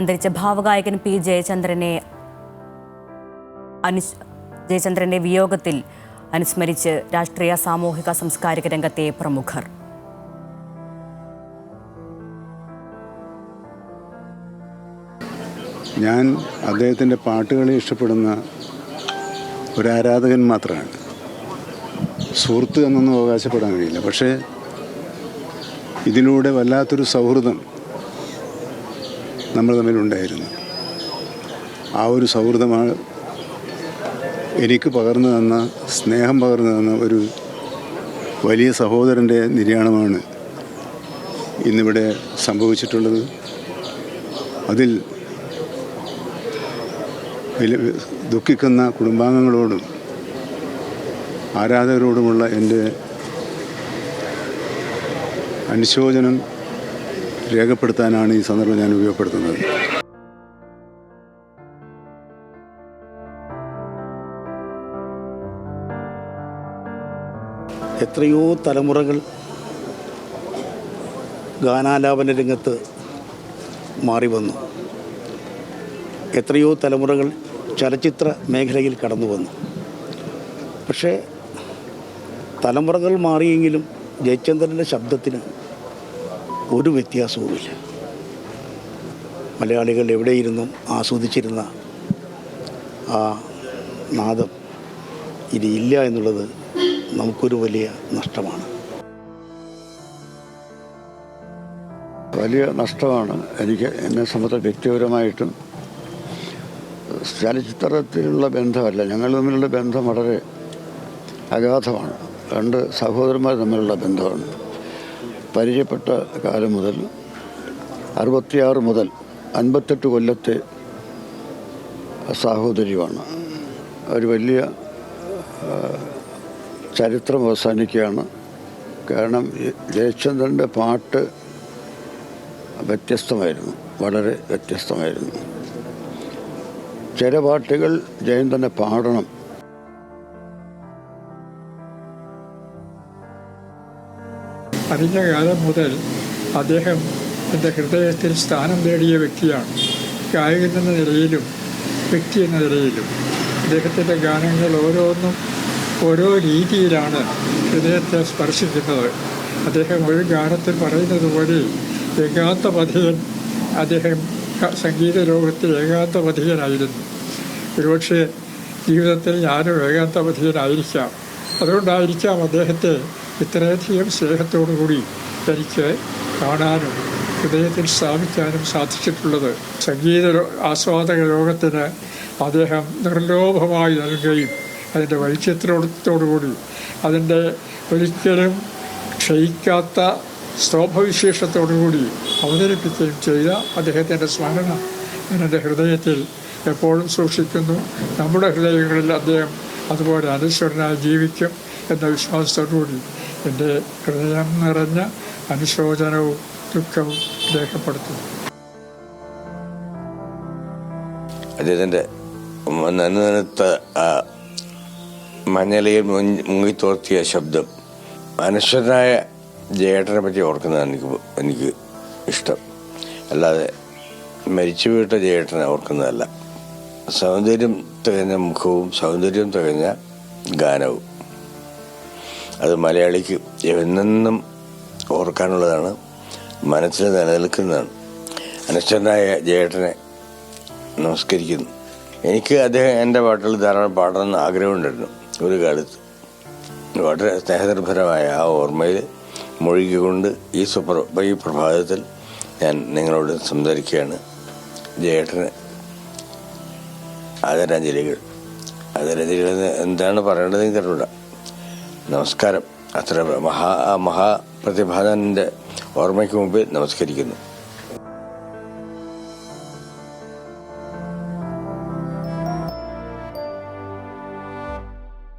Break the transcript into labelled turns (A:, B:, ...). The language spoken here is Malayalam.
A: അന്തരിച്ച ഭാവഗായകൻ പി ജയചന്ദ്രനെ അനു ജയചന്ദ്രന്റെ വിയോഗത്തിൽ അനുസ്മരിച്ച് രാഷ്ട്രീയ സാമൂഹിക സാംസ്കാരിക രംഗത്തെ പ്രമുഖർ
B: ഞാൻ അദ്ദേഹത്തിൻ്റെ പാട്ടുകളെ ഇഷ്ടപ്പെടുന്ന ഒരു ആരാധകൻ മാത്രമാണ് സുഹൃത്ത് എന്നൊന്നും അവകാശപ്പെടാൻ കഴിയില്ല പക്ഷേ ഇതിലൂടെ വല്ലാത്തൊരു സൗഹൃദം നമ്മൾ തമ്മിലുണ്ടായിരുന്നു ആ ഒരു സൗഹൃദമാണ് എനിക്ക് പകർന്നു തന്ന സ്നേഹം പകർന്നു തന്ന ഒരു വലിയ സഹോദരൻ്റെ നിര്യാണമാണ് ഇന്നിവിടെ സംഭവിച്ചിട്ടുള്ളത് അതിൽ ദുഃഖിക്കുന്ന കുടുംബാംഗങ്ങളോടും ആരാധകരോടുമുള്ള എൻ്റെ അനുശോചനം രേഖപ്പെടുത്താനാണ് ഈ സന്ദർഭം ഞാൻ ഉപയോഗപ്പെടുത്തുന്നത്
C: എത്രയോ തലമുറകൾ ഗാനാലാപന രംഗത്ത് മാറി വന്നു എത്രയോ തലമുറകൾ ചലച്ചിത്ര മേഖലയിൽ കടന്നു വന്നു പക്ഷേ തലമുറകൾ മാറിയെങ്കിലും ജയചന്ദ്രൻ്റെ ശബ്ദത്തിന് ഒരു വ്യത്യാസവുമില്ല മലയാളികൾ എവിടെയിരുന്നും ആസ്വദിച്ചിരുന്ന ആ നാദം ഇനി ഇല്ല എന്നുള്ളത് നമുക്കൊരു വലിയ നഷ്ടമാണ്
D: വലിയ നഷ്ടമാണ് എനിക്ക് എന്നെ സംബന്ധിച്ച വ്യക്തിപരമായിട്ടും ചലച്ചിത്രത്തിലുള്ള ബന്ധമല്ല ഞങ്ങൾ തമ്മിലുള്ള ബന്ധം വളരെ അഗാധമാണ് രണ്ട് സഹോദരന്മാർ തമ്മിലുള്ള ബന്ധമാണ് പരിചയപ്പെട്ട കാലം മുതൽ അറുപത്തിയാറ് മുതൽ അൻപത്തെട്ട് കൊല്ലത്തെ സാഹോദര്യമാണ് ഒരു വലിയ ചരിത്രം അവസാനിക്കുകയാണ് കാരണം ജയചന്ദ്രൻ്റെ പാട്ട് വ്യത്യസ്തമായിരുന്നു വളരെ വ്യത്യസ്തമായിരുന്നു ചില പാട്ടുകൾ ജയൻ തന്നെ പാടണം
E: അറിഞ്ഞ കാലം മുതൽ അദ്ദേഹം എൻ്റെ ഹൃദയത്തിൽ സ്ഥാനം നേടിയ വ്യക്തിയാണ് ഗായകൻ എന്ന നിലയിലും വ്യക്തി എന്ന നിലയിലും അദ്ദേഹത്തിൻ്റെ ഗാനങ്ങൾ ഓരോന്നും ഓരോ രീതിയിലാണ് ഹൃദയത്തെ സ്പർശിക്കുന്നത് അദ്ദേഹം ഒരു ഗാനത്തിൽ പറയുന്നത് പോലെ ഏകാന്തപഥിയൻ അദ്ദേഹം സംഗീത ലോകത്തിൽ ഏകാന്തപഥിയനായിരുന്നു ഒരുപക്ഷെ ജീവിതത്തിൽ ഞാനും ഏകാന്തപഥിയനായിരിക്കാം അതുകൊണ്ടായിരിക്കാം അദ്ദേഹത്തെ ഇത്രയധികം സ്നേഹത്തോടുകൂടി എനിക്ക് കാണാനും ഹൃദയത്തിൽ സ്ഥാപിക്കാനും സാധിച്ചിട്ടുള്ളത് സംഗീത ആസ്വാദക ലോകത്തിന് അദ്ദേഹം നിർലോഭമായി നൽകുകയും അതിൻ്റെ വൈചിത്രത്തോടുകൂടി അതിൻ്റെ ഒരിക്കലും ക്ഷയിക്കാത്ത സ്വഭാവവിശേഷത്തോടുകൂടി അവതരിപ്പിക്കുകയും ചെയ്ത അദ്ദേഹത്തിൻ്റെ സ്മരണ എൻ്റെ ഹൃദയത്തിൽ എപ്പോഴും സൂക്ഷിക്കുന്നു നമ്മുടെ ഹൃദയങ്ങളിൽ അദ്ദേഹം അതുപോലെ അനുസ്മരണായി ജീവിക്കും എന്ന വിശ്വാസത്തോടുകൂടി എൻ്റെ ഹൃദയം നിറഞ്ഞ അനുശോചനവും ദുഃഖവും രേഖപ്പെടുത്തുന്നു
F: അദ്ദേഹത്തിൻ്റെ നന്നനത്ത ആ മഞ്ഞലയിൽ മുങ്ങിത്തോർത്തിയ ശബ്ദം മനുഷ്യനായ ജയേട്ടനെ പറ്റി ഓർക്കുന്നത് എനിക്ക് എനിക്ക് ഇഷ്ടം അല്ലാതെ മരിച്ചു വീട്ട ജയേട്ടനെ ഓർക്കുന്നതല്ല സൗന്ദര്യം തികഞ്ഞ മുഖവും സൗന്ദര്യം തികഞ്ഞ ഗാനവും അത് മലയാളിക്ക് എന്നെന്നും ഓർക്കാനുള്ളതാണ് മനസ്സിൽ നിലനിൽക്കുന്നതാണ് അനുഷ്ഠനായ ജേട്ടനെ നമസ്കരിക്കുന്നു എനിക്ക് അദ്ദേഹം എൻ്റെ പാട്ടുകൾ ധാരാളം പാടണമെന്ന് ആഗ്രഹമുണ്ടായിരുന്നു ഒരു കാലത്ത് വളരെ സ്നേഹനിർഭരമായ ആ ഓർമ്മയിൽ മുഴുകിക്കൊണ്ട് ഈ സുപ്ര ഈ പ്രഭാതത്തിൽ ഞാൻ നിങ്ങളോട് സംസാരിക്കുകയാണ് ജേട്ടന് ആദരാഞ്ജലികൾ ആദരാഞ്ജലികൾ എന്താണ് പറയേണ്ടതെന്ന് കേട്ടോ നമസ്കാരം അത്ര മഹാ മഹാപ്രതിഭാനന്റെ ഓർമ്മയ്ക്ക് മുമ്പ് നമസ്കരിക്കുന്നു